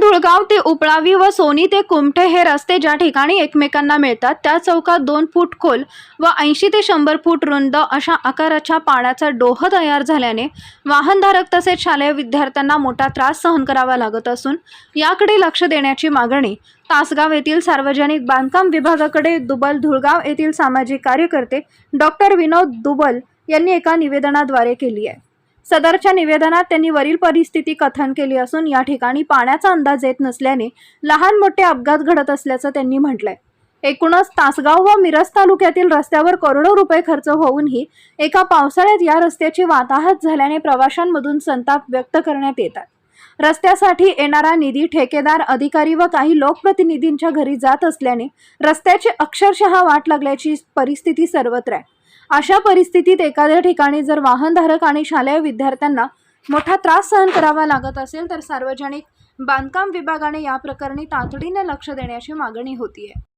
धुळगाव ते उपळावी व सोनी ते कुमठे हे रस्ते ज्या ठिकाणी एकमेकांना मिळतात त्या चौकात दोन फूट खोल व ऐंशी ते शंभर फूट रुंद अशा आकाराच्या पाण्याचा डोह तयार झाल्याने वाहनधारक तसेच शालेय विद्यार्थ्यांना मोठा त्रास सहन करावा लागत असून याकडे लक्ष देण्याची मागणी तासगाव येथील सार्वजनिक बांधकाम विभागाकडे दुबल धुळगाव येथील सामाजिक कार्यकर्ते डॉक्टर विनोद दुबल यांनी एका निवेदनाद्वारे केली आहे. सदरच्या निवेदनात त्यांनी वरील परिस्थिती कथन केली असून या ठिकाणी पाण्याचा अंदाज येत नसल्याने लहान मोठे अपघात घडत असल्याचं त्यांनी म्हटलंय. एकूणच तासगाव व मिरज तालुक्यातील रस्त्यावर करोडो रुपये खर्च होऊनही एका पावसाळ्यात या रस्त्याची वाताहत झाल्याने प्रवाशांमधून संताप व्यक्त करण्यात येतात रस्त्यासाठी येणारा निधी ठेकेदार अधिकारी व काही लोकप्रतिनिधींच्या घरी जात असल्याने रस्त्याची अक्षरशः वाट लागल्याची परिस्थिती सर्वत्र आहे. अशा परिस्थितीत एखाद्या ठिकाणी जर वाहनधारक आणि शालेय विद्यार्थ्यांना मोठा त्रास सहन करावा लागत असेल तर सार्वजनिक बांधकाम विभागाने या प्रकरणी तातडीने लक्ष देण्याची मागणी होती आहे